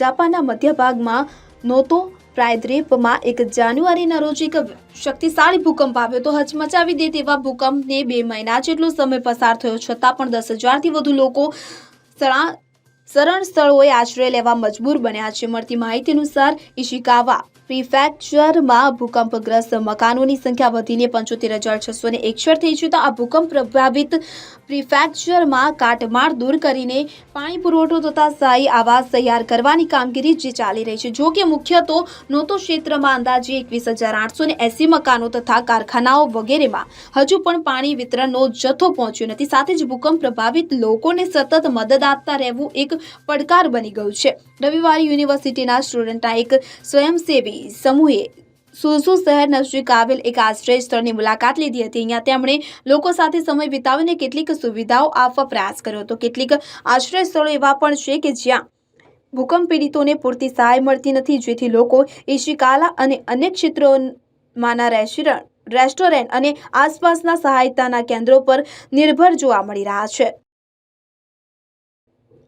જાપાનના મધ્ય ભાગમાં નોતો પ્રાયદ્વીપમાં એક જાન્યુઆરીના રોજ એક શક્તિશાળી ભૂકંપ આવ્યો તો હચમચાવી દે તેવા ભૂકંપને બે મહિના જેટલો સમય પસાર થયો, છતાં પણ દસ હજારથી વધુ લોકો સળા શરણ સ્થળોએ આશ્રય લેવા મજબૂર બન્યા છે. મળતી માહિતી અનુસાર, ઇશિકાવા પ્રિફેક્ચરમાં ભૂકંપગ્રસ્ત મકાનોની સંખ્યા વધીને પંચોતેર હજાર છસો ને એકસઠ થઈ છે. તો આ ભૂકંપ પ્રભાવિત પ્રિફેક્ચરમાં કાટમાળ દૂર કરીને પાણી પુરવઠો તથા સ્થાયી આવાસ તૈયાર કરવાની કામગીરી જે ચાલી રહી છે. જો કે મુખ્ય તો નોતો ક્ષેત્રમાં અંદાજે એકવીસ હજાર આઠસો ને એસી મકાનો તથા કારખાનાઓ વગેરેમાં હજુ પણ પાણી વિતરણનો જથ્થો પહોંચ્યો નથી. સાથે જ ભૂકંપ પ્રભાવિત લોકોને સતત મદદ આપતા રહેવું એક પડકાર બની ગયું છે. રવિવારે યુનિવર્સિટીના સ્ટુડન્ટના એક સ્વયંસેવી સમૂહે સુરસુ શહેર નજીક આવેલ એક આશ્રય સ્થળની મુલાકાત લીધી હતી. અહીંયા તેમણે લોકો સાથે સમય વિતાવીને કેટલીક સુવિધાઓ આપવા પ્રયાસ કર્યો હતો. કેટલીક આશ્રય સ્થળો એવા પણ છે કે જ્યાં ભૂકંપ પીડિતોને પૂરતી સહાય મળતી નથી, જેથી લોકો ઈશિકાલા અને અન્ય ક્ષેત્રોમાંના રેસ્ટોરન્ટ રેસ્ટોરન્ટ અને આસપાસના સહાયતાના કેન્દ્રો પર નિર્ભર જોવા મળી રહ્યા છે.